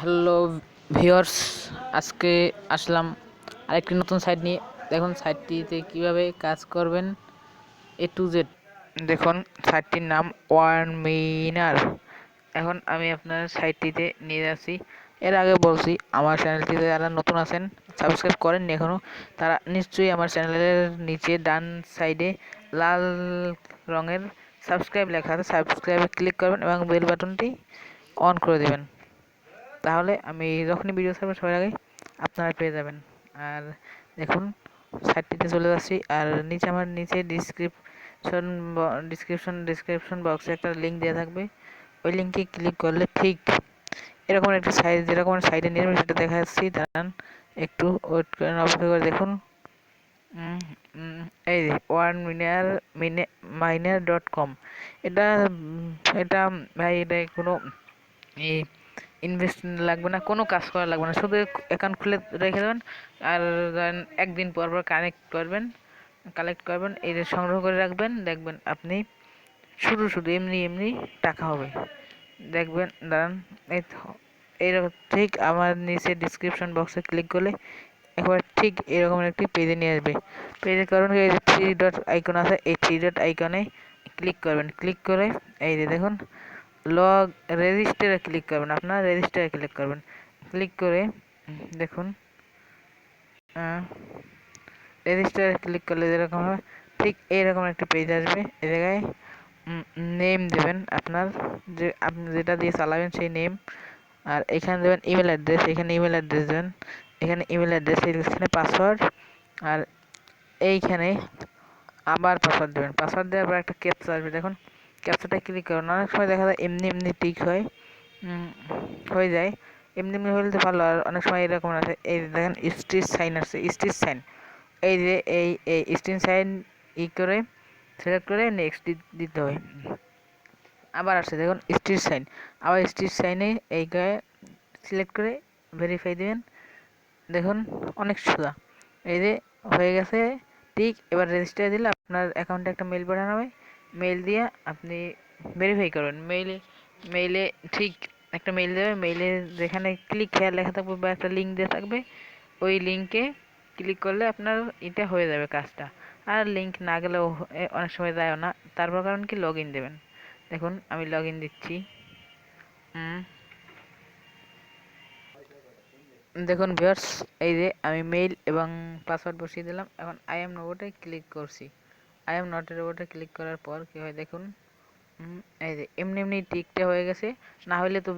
Hello viewers আজকে আসলাম আরেকটি নতুন সাইট নিয়ে। দেখুন সাইটটিতে কীভাবে কাজ করবেন এ টু জেড দেখুন সাইটটির নাম ওয়ান মিনার এখন আমি আপনার সাইটটিতে নিয়ে যাচ্ছি এর আগে বলছি, আমার চ্যানেলটিতে যারা নতুন আছেন সাবস্ক্রাইব করেননি এখনও তারা নিশ্চয়ই আমার চ্যানেলের নিচে ডান সাইডে লাল রঙের সাবস্ক্রাইব লেখা আছে। সাবস্ক্রাইবে ক্লিক করবেন এবং বেল বাটনটি অন করে দেবেন। তাহলে আমি যখনই ভিডিও ছাড়বো সবার আগে আপনারা পেয়ে যাবেন। আর দেখুন সাইটটিতে চলে যাচ্ছি। আর নিচে আমার নিচে ডিসক্রিপশন ডিসক্রিপশন ডিসক্রিপশন বক্সে একটা লিঙ্ক দেওয়া থাকবে। ওই লিঙ্কে ক্লিক করলে ঠিক এরকম একটা সাইট যেরকম সাইটে নিয়ে যাবেন, সেটা দেখা যাচ্ছি। দাঁড়ান, একটু ওয়েট করেন, অপেক্ষা করে দেখুন। এই ওয়ান মিনার মিনে মাইনার ডট কম এটা এটা, ভাই, এটা কোনো, এই ইনভেস্ট লাগবে না, কোনো কাজ করা লাগবে না। শুধু অ্যাকাউন্ট খুলে রেখে দেবেন আর একদিন পর পর কানেক্ট করবেন কালেক্ট করবেন, এই সংগ্রহ করে রাখবেন, দেখবেন আপনি শুধু শুধু এমনি এমনি টাকা হবে। দেখবেন দাঁড়ান এই এইরকম ঠিক আমার নিচে ডিসক্রিপশন বক্সে ক্লিক করলে একবার ঠিক এরকম একটি পেজে নিয়ে আসবে। পেজে কারণ এই যে থ্রি ডট আইকন আছে, এই থ্রি ডট আইকনে ক্লিক করবেন। ক্লিক করে এই যে দেখুন লগ রেজিস্টারে ক্লিক করবেন, আপনার রেজিস্টারে ক্লিক করবেন। ক্লিক করে, দেখুন রেজিস্টারে ক্লিক করলে যেরকম হবে, ঠিক এইরকম একটা পেজ আসবে। এ জায়গায় নেম দেবেন আপনার, যে আপনি যেটা দিয়ে চালাবেন সেই নেম আর এখানে দেবেন ইমেল অ্যাড্রেস এখানে ইমেল অ্যাড্রেস দেবেন এখানে ইমেল অ্যাড্রেস এখানে পাসওয়ার্ড আর এইখানে আবার পাসওয়ার্ড দেবেন। পাসওয়ার্ড দেওয়ার পর একটা ক্যাপচা আসবে, দেখুন ক্যাপচাটা ক্লিক করুন। অনেক সময় দেখা যায় এমনি এমনি টিক হয়। হয়ে যায়। এমনি এমনি হলে তো ভালো। আর অনেক সময় এরকম আছে, এই দেখেন স্ট্রিট সাইন আছে স্ট্রিট সাইন এই যে এই এই স্ট্রিট সাইন ই করে সিলেক্ট করে নেক্সট দিতে হয় আবার আসছে, দেখুন স্ট্রিট সাইন আবার স্ট্রিট সাইনে এই গায়ে সিলেক্ট করে ভেরিফাই দিবেন। দেখুন অনেক সোজা। এই যে হয়ে গেছে ঠিক এবার রেজিস্টার দিলে আপনার অ্যাকাউন্টে একটা মেল পাঠানো হবে। মেল দিয়ে আপনি ভেরিফাই করবেন মেইলে মেইলে ঠিক একটা মেইল দেবে মেইলে যেখানে ক্লিক খেয়াল লেখা থাকবে বা একটা লিঙ্ক দেওয়া থাকবে, ওই লিঙ্কে ক্লিক করলে আপনার এটা হয়ে যাবে কাজটা। আর লিঙ্ক না গেলেও অনেক সময় যায়ও না। তারপর কারণ কি? লগ ইন দেবেন। দেখুন, আমি লগ ইন দিচ্ছি দেখুন ভিউয়ার্স এই যে আমি মেইল এবং পাসওয়ার্ড বসিয়ে দিলাম। এখন আই এম রোবটে ক্লিক করছি। আই এম নট রোবটে ক্লিক করার পর কি হয় দেখুন এই যে এমনি এমনি টিকটা হয়ে গেছে, না হলে তো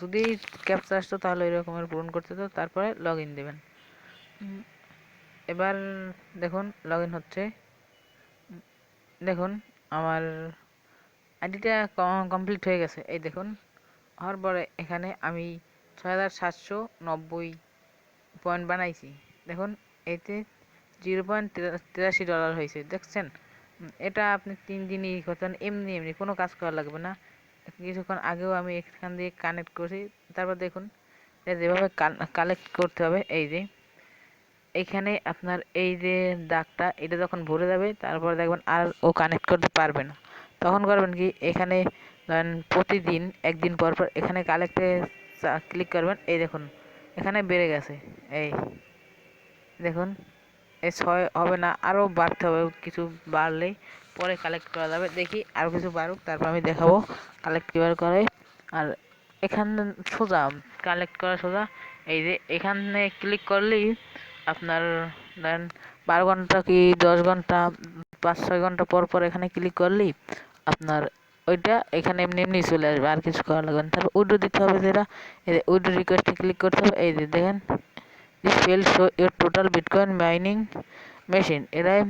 যদি ক্যাপচা আসতো তাহলে ওই রকমের পূরণ করতে হতো তারপরে লগ ইন দেবেন এবার দেখুন লগ ইন হচ্ছে। দেখুন, আমার আইডিটা কমপ্লিট হয়ে গেছে। এই দেখুন, হওয়ার পরে এখানে আমি ছয় হাজার সাতশো নব্বই পয়েন্ট বানাইছি। দেখুন, এতে জিরো পয়েন্ট তিরাশি ডলার হয়েছে, দেখছেন? এটা আপনি তিন দিনই করতেন, এমনি এমনি, কোনো কাজ করা লাগবে না। কিছুক্ষণ আগেও আমি এখান দিয়ে কানেক্ট করছি, তারপর দেখুন যেভাবে কালেক্ট করতে হবে, এই যে। এইখানে আপনার এই যে দাগটা, এটা যখন ভরে যাবে, তারপর দেখবেন আর ও কানেক্ট করতে পারবে না। তখন করবেন কি, এখানে ধরেন প্রতিদিন, একদিন পর পর এখানে কালেক্টে ক্লিক করবেন, এই দেখুন, এখানে বেড়ে গেছে, এই দেখুন। এই ছয় হবে না আরও বাড়তে হবে, কিছু বাড়লেই পরে কালেক্ট করা যাবে। দেখি আরও কিছু বাড়ুক, তারপর আমি দেখাবো কালেক্ট কীভাবে করে। আর এখান সোজা কালেক্ট করা সোজা, এই যে এখানে ক্লিক করলেই আপনার ধরেন বারো ঘণ্টা কি দশ ঘণ্টা, পাঁচ ছয় ঘণ্টা পর পর এখানে ক্লিক করলেই আপনার ওইটা এখানে এমনি এমনি চলে আসবে, আর কিছু করা লাগবে না। তারপর উইড্রো দিতে হবে যেটা, এই যে উইড্রো রিকোয়েস্টে ক্লিক করতে হবে, এই যে দেখেন। This will show your total bitcoin mining machine এরাই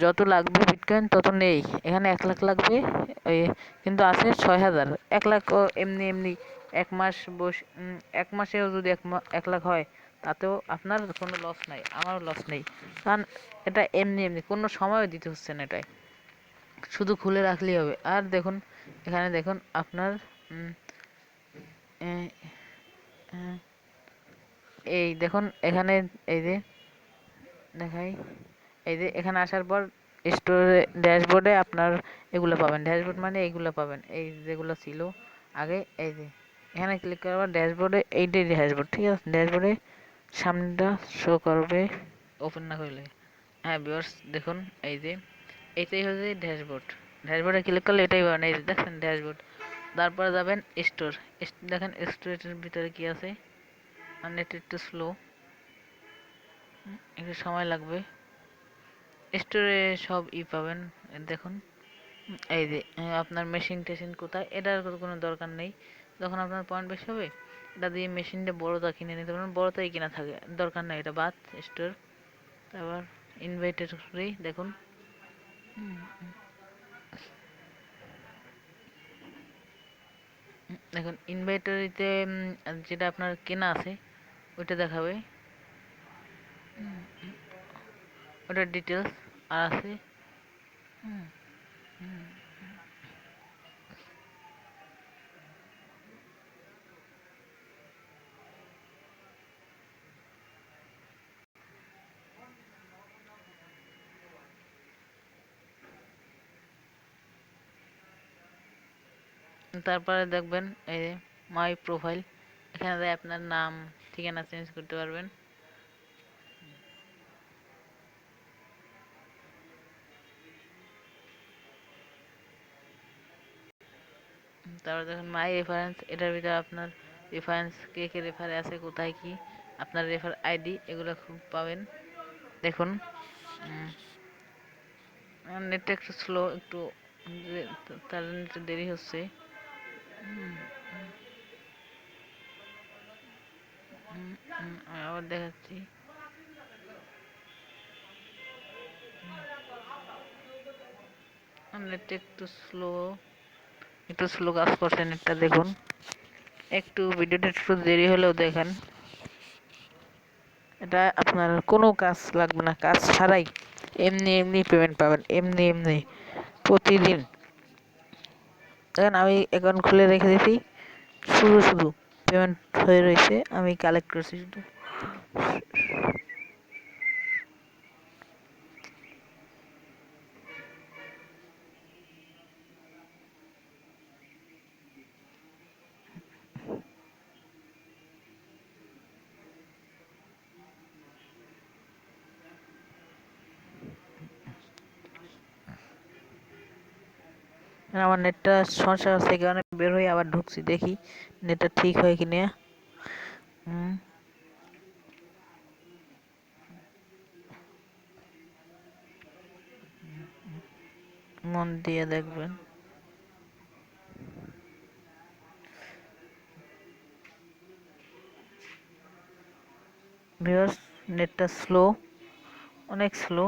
যত লাগবে বিটকয়েন তত নেই। এখানে এক লাখ লাগবে, ওই কিন্তু আছে ছয় হাজার। এক লাখ এমনি এমনি এক মাস বস এক মাসেও যদি এক এক লাখ হয়, তাতেও আপনার কোনো লস নাই, আমারও লস নেই। কারণ এটা এমনি এমনি, কোনো সময়ও দিতে হচ্ছে না এটাই শুধু খুলে রাখলেই হবে। আর দেখুন, এখানে দেখুন, আপনার এই দেখুন, এখানে, এই যে, দেখাই, এই যে, এখানে আসার পর স্টোরে ড্যাশবোর্ডে আপনার এগুলো পাবেন। ড্যাশবোর্ড মানে এইগুলো পাবেন। এই যেগুলো ছিল আগে, এই যে, এখানে ক্লিক করার পর ড্যাশবোর্ডে এইটাই ড্যাশবোর্ড ঠিক আছে? ড্যাশবোর্ডে সামনেটা শো করবে ওপেন না করলে। হ্যাঁ ভিউয়ার্স দেখুন, এই যে এইটাই হচ্ছে ড্যাশবোর্ড ড্যাশবোর্ডে ক্লিক করলে এটাই পাবেন। এই যে, দেখছেন ড্যাশবোর্ড তারপরে যাবেন স্টোর দেখেন স্টোরের ভিতরে কি আছে? নেট একটু স্লো একটু সময় লাগবে। স্টোরে সব ই পাবেন, দেখুন। এই যে আপনার মেশিন টেশিন কোথায় এটার কোনো দরকার নেই। যখন আপনার পয়েন্ট বেশি হবে, এটা দিয়ে মেশিনটা বড়টা কিনে নিতে পারেন বড়টাই কিনা থাকে, দরকার নেই এটা বাদ স্টোর তারপর ইনভাইটের ফ্রি দেখুন। দেখুন ইনভাইটারিতে যেটা আপনার কেনা আছে ওইটা দেখাবে। ওটার ডিটেলস আর আছে। তারপরে দেখবেন এই মাই প্রোফাইল এখানে দিয়ে আপনার নাম, ঠিকানা চেঞ্জ করতে পারবেন। তারপর দেখুন মাই রেফারেন্স এটার ভিতরে আপনার রেফারেন্স কে কে রেফারে আছে, কোথায় কি, আপনার রেফার আইডি এগুলো খুব পাবেন। দেখুন নেটটা একটু স্লো একটু তার দেরি হচ্ছে হুম, হুম, হুম, হুম, আমি আবার দেখাচ্ছি। নেটটা একটু স্লো একটু স্লো কাজ করছে নেটটা দেখুন। একটু ভিডিওটা একটু দেরি হলেও দেখেন। এটা আপনার কোনো কাজ লাগবে না, কাজ ছাড়াই এমনি এমনি পেমেন্ট পাবেন, এমনি এমনি প্রতিদিন। দেখেন আমি অ্যাকাউন্ট খুলে রেখে দিয়েছি, শুধু শুধু। পেমেন্ট হয়ে রয়েছে আমি কালেক্ট করছি। শুধু আমার নেটটা সমস্যা এই কারণে বের হয়ে আবার ঢুকছি, দেখি নেটটা ঠিক হয় কিনা হুম। মন দিয়ে দেখবেন। ভিউয়ার্স, নেটটা স্লো, অনেক স্লো।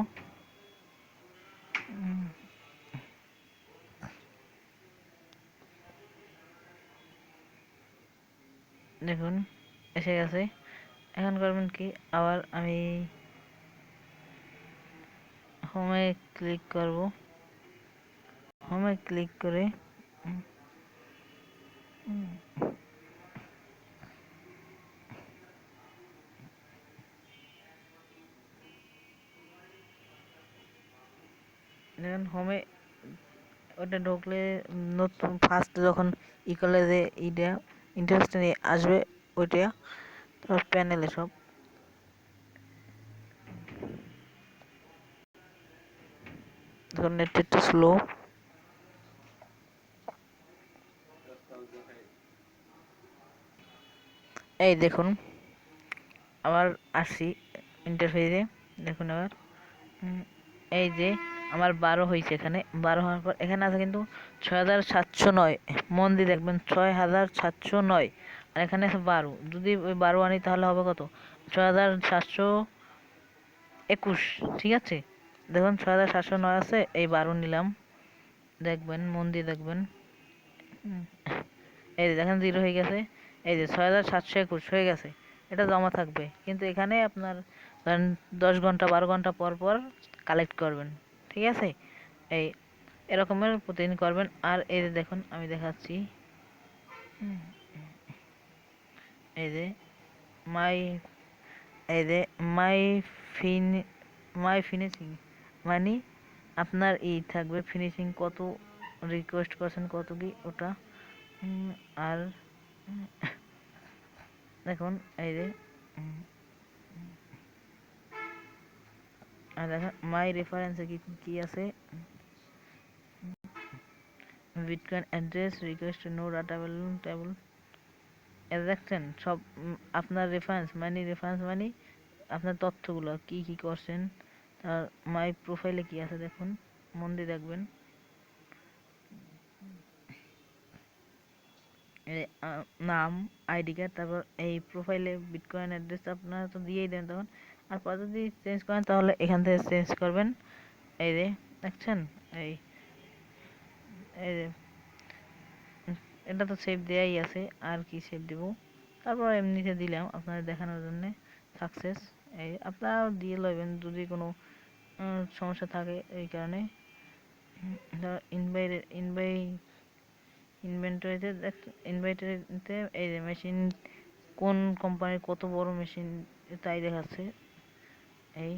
দেখুন, এসে গেছে। এখন করবেন কি? আবার আমি হোমে ক্লিক করব। হোমে ক্লিক করে দেখুন হোমে ওটা ঢুকলে নতুন ফার্স্ট যখন ই করলে যে ইটা ইন্টারেস্ট নিয়ে আসবে ওইটা, তারপর প্যানেলে সব। নেটটা একটু স্লো এই দেখুন, আবার আসি ইন্টারফেসে দেখুন আবার। এই যে আমার বারো হয়েছে এখানে। বারো হওয়ার পর এখানে আছে কিন্তু ছয় হাজার সাতশো নয়। মন দিয়ে দেখবেন ছয় হাজার সাতশো নয়। আর এখানে আছে বারো। যদি ওই বারো আনি তাহলে হবে কত? ছয় হাজার সাতশো একুশ। ঠিক আছে? দেখুন ছয় হাজার সাতশো নয় আছে, এই বারো নিলাম। দেখবেন, মন দিয়ে দেখবেন। এই যে দেখেন, জিরো হয়ে গেছে। এই যে ছয় হাজার সাতশো একুশ হয়ে গেছে। এটা জমা থাকবে। কিন্তু এখানে আপনার ধরেন দশ ঘণ্টা, বারো ঘণ্টা পর পর কালেক্ট করবেন। ঠিক আছে? এই এরকমের প্রতিদিন করবেন। আর এই যে দেখুন, আমি দেখাচ্ছি। এই যে মাই, এই যে মাই ফিন, মাই ফিনিশিং। মানে আপনার ই থাকবে ফিনিশিং কত রিকোয়েস্ট করছেন, কত কি ওটা? আর দেখুন, এই যে আর দেখেন মাই রেফারেন্সে কি কি আছে bitcoin address request no data table দেখছেন সব আপনার রেফারেন্স মানে রেফারেন্স মানে আপনার তথ্যগুলো, কি কি করছেন, তার মাই প্রোফাইলে কি আছে দেখুন, মন দিয়ে দেখবেন। নাম আইডি কার্ড তারপর এই প্রোফাইলে বিটকয়েন অ্যাড্রেস আপনারা তো দিয়েই দেন তখন। আর যদি চেঞ্জ করেন, তাহলে এখান থেকে চেঞ্জ করবেন। এই যে, দেখছেন? এই এই যে, এটা তো সেভ দেয়াই আছে, আর কি সেভ দেব? তারপর এমনিতে দিলাম আপনাদের দেখানোর জন্য। সাকসেস এই, আপনারাও দিয়ে লইবেন যদি কোনো সমস্যা থাকে এই কারণে। ইনভাইট ইনভাই ইনভেন্টরিতে ইনভাইটরিতে এই যে মেশিন কোন কোম্পানির কত বড় মেশিন তাই দেখাচ্ছে। এই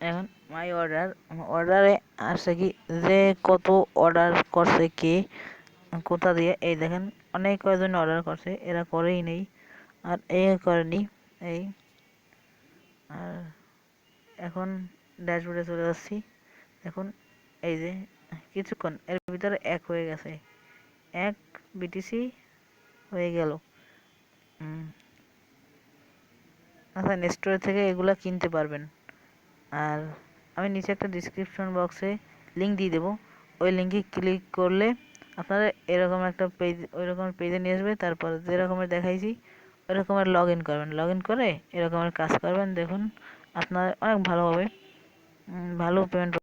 এখন মাই অর্ডার, অর্ডারে আসছে কি যে কত অর্ডার করছে কে, কোথা দিয়ে, এই দেখেন অনেক কয়জন অর্ডার করছে, এরা করেই নেই, আর এ করেনি, এই, আর এখন ড্যাশবোর্ডে চলে যাচ্ছি দেখুন এই যে কিছুক্ষণ, এর ভিতরে এক হয়ে গেছে, এক বিটিসি হয়ে গেল আচ্ছা স্টোর থেকে এগুলা কিনতে পারবেন, আর আমি নিচে একটা ডিসক্রিপশন বক্সে লিঙ্ক দিয়ে দেবো। ওই লিঙ্কে ক্লিক করলে আপনারা এরকম একটা পেজ ওই রকমের পেজে নিয়ে আসবে। তারপর যেরকমের দেখাইছি ওই রকমের লগ ইন করবেন। লগ ইন করে এরকমের কাজ করবেন। দেখুন, আপনার অনেক ভালো হবে। ভালো পেমেন্ট